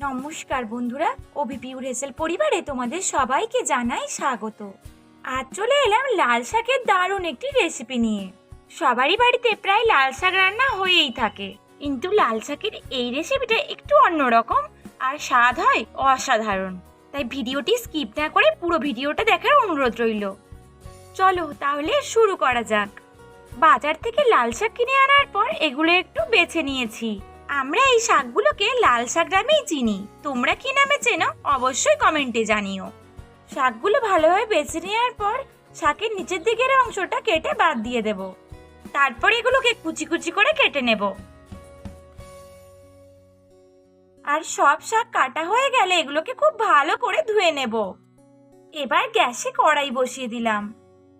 নমস্কার বন্ধুরা অভিপিউর হেসেল পরিবারে তোমাদের সবাইকে জানাই স্বাগত। আজ চলে এলাম লাল শাকের দারুণ একটি রেসিপি নিয়ে। সবারই বাড়িতে প্রায় লাল শাক রান্না হয়েই থাকে। কিন্তু লাল শাকের এই রেসিপিটা একটু অন্যরকম আর স্বাদ হয় অসাধারণ। তাই ভিডিওটি স্কিপ না করে পুরো ভিডিওটা দেখার অনুরোধ রইল। চলো তাহলে শুরু করা যাক। বাজার থেকে লাল শাক কিনে আনার পর এগুলো একটু বেছে নিয়েছি। আমরা এই শাকগুলোকে লাল শাক নামেই চিনি। তোমরা কি নামে চেনো? অবশ্যই কমেন্টে জানিও। শাকগুলো ভালোভাবে বেছে নেওয়ার পর শাকের নিচের দিকের অংশটা কেটে বাদ দিয়ে দেব। তারপর এগুলোকে কুচি কুচি করে কেটে নেব। আর সব শাক কাটা হয়ে গেলে এগুলোকে খুব ভালো করে ধুয়ে নেব। এবার গ্যাসে কড়াই বসিয়ে দিলাম।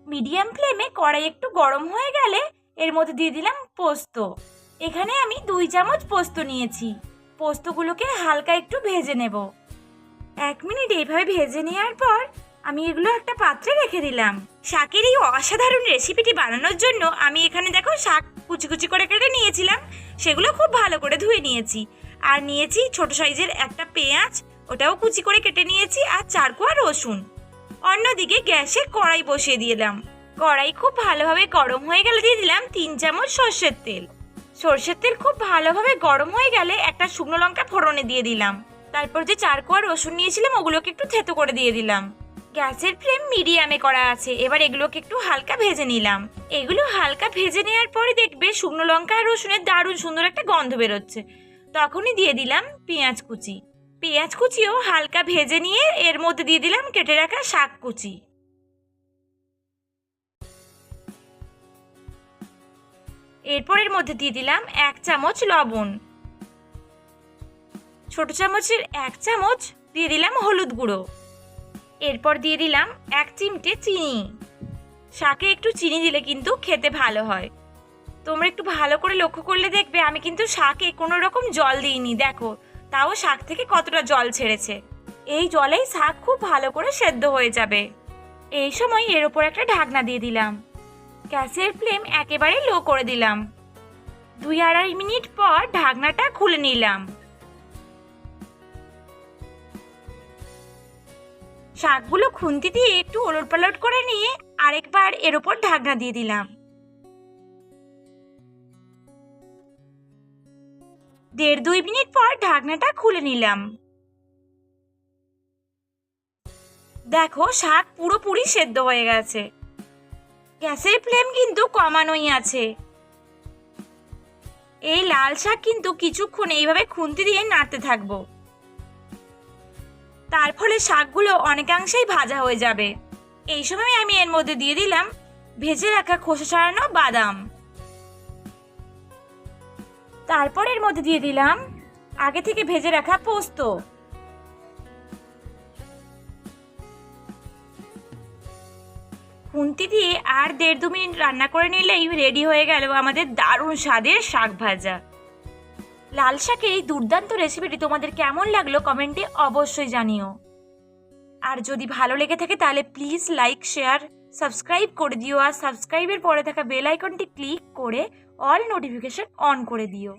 মিডিয়াম ফ্লেমে কড়াই একটু গরম হয়ে গেলে এর মধ্যে দিয়ে দিলাম পোস্ত। এখানে আমি দুই চামচ পোস্ত নিয়েছি। পোস্তগুলোকে হালকা একটু ভেজে নেব। এক মিনিট এইভাবে ভেজে নেওয়ার পর আমি এগুলো একটা পাত্রে রেখে দিলাম। শাকের এই অসাধারণ রেসিপিটি বানানোর জন্য আমি এখানে দেখো শাক কুচি কুচি করে কেটে নিয়েছিলাম। সেগুলো খুব ভালো করে ধুয়ে নিয়েছি। আর নিয়েছি ছোট সাইজের একটা পেঁয়াজ, ওটাও কুচি করে কেটে নিয়েছি আর চার কোয়া রসুন। অন্যদিকে গ্যাসে কড়াই বসিয়ে দিলাম। কড়াই খুব ভালোভাবে গরম হয়ে গেলে দিয়ে দিলাম তিন চামচ সর্ষের তেল। সর্ষের তেল খুব ভালোভাবে গরম হয়ে গেলে একটা শুকনো লঙ্কা ফোড়নে দিয়ে দিলাম। তারপর যে চার কোয়া রসুন নিয়েছিলাম, ওগুলোকে একটু থেতো করে দিয়ে দিলাম। গ্যাসের ফ্লেম মিডিয়ামে করা আছে, এবার এগুলোকে একটু হালকা ভেজে নিলাম। এগুলো হালকা ভেজে নেওয়ার পরে দেখবে শুকনো লঙ্কা আর রসুনের দারুণ সুন্দর একটা গন্ধ বেরোচ্ছে। তখনই দিয়ে দিলাম পেঁয়াজ কুচি। পেঁয়াজ কুচিও হালকা ভেজে নিয়ে এর মধ্যে দিয়ে দিলাম কেটে রাখা শাক কুচি। এরপর এর মধ্যে দিয়ে দিলাম এক চামচ লবণ। ছোট চামচের এক চামচ দিয়ে দিলাম হলুদ গুঁড়ো। এরপর দিয়ে দিলাম এক চিমটে চিনি। শাকে একটু চিনি দিলে কিন্তু খেতে ভালো হয়। তোমরা একটু ভালো করে লক্ষ্য করলে দেখবে আমি কিন্তু শাকে কোনো রকম জল দিইনি। দেখো, তাও শাক থেকে কতটা জল ছেড়েছে। এই জলেই শাক খুব ভালো করে সেদ্ধ হয়ে যাবে। এই সময় এর ওপর একটা ঢাকনা দিয়ে দিলাম। গ্যাসের ফ্লেম একেবারে লো করে দিলাম। দুই আড়াই মিনিট পর ঢাকনাটা খুলে নিলাম। শাকগুলো খুন্তি দিয়ে একটু ওলট পালট করে নিয়ে আরেকবার এর ওপর ঢাকনা দিয়ে দিলাম। দেড় দুই মিনিট পর ঢাকনাটা খুলে নিলাম। দেখো, শাক পুরোপুরি সেদ্ধ হয়ে গেছে। গ্যাসের ফ্লেম কিন্তু কমানোই আছে। এই লাল শাক কিন্তু কিছুক্ষণ এইভাবে খুন্তি দিয়ে নাড়তে থাকব। তার ফলে শাকগুলো অনেকাংশেই ভাজা হয়ে যাবে। এই সময় আমি এর মধ্যে দিয়ে দিলাম ভেজে রাখা খোসা ছাড়ানো বাদাম। তারপর এর মধ্যে দিয়ে দিলাম আগে থেকে ভেজে রাখা পোস্ত। খুন্তি দিয়ে আর দেড় দু মিনিট রান্না করে নিলেই রেডি হয়ে গেল আমাদের দারুণ স্বাদের শাক ভাজা। লাল শাকের এই দুর্দান্ত রেসিপিটি তোমাদের কেমন লাগল কমেন্টে অবশ্যই জানিও। আর যদি ভালো লেগে থাকে তাহলে প্লিজ লাইক শেয়ার সাবস্ক্রাইব করে দিও আর সাবস্ক্রাইবের পরে থাকা বেল আইকনটি ক্লিক করে অল নোটিফিকেশন অন করে দিও।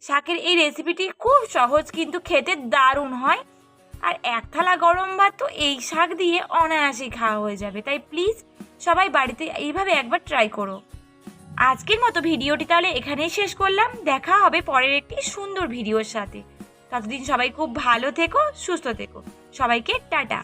শাকের এই রেসিপিটি খুব সহজ কিন্তু খেতে দারুণ হয়। আর এক থালা গরম ভাত তো এই শাক দিয়ে অনায়াসেই খাওয়া হয়ে যাবে। তাই প্লিজ সবাই বাড়িতে এইভাবে একবার ট্রাই করো। আজকের মতো ভিডিওটি তাহলে এখানেই শেষ করলাম। দেখা হবে পরের একটি সুন্দর ভিডিওর সাথে। ততদিন সবাই খুব ভালো থেকো, সুস্থ থেকো। সবাইকে টাটা।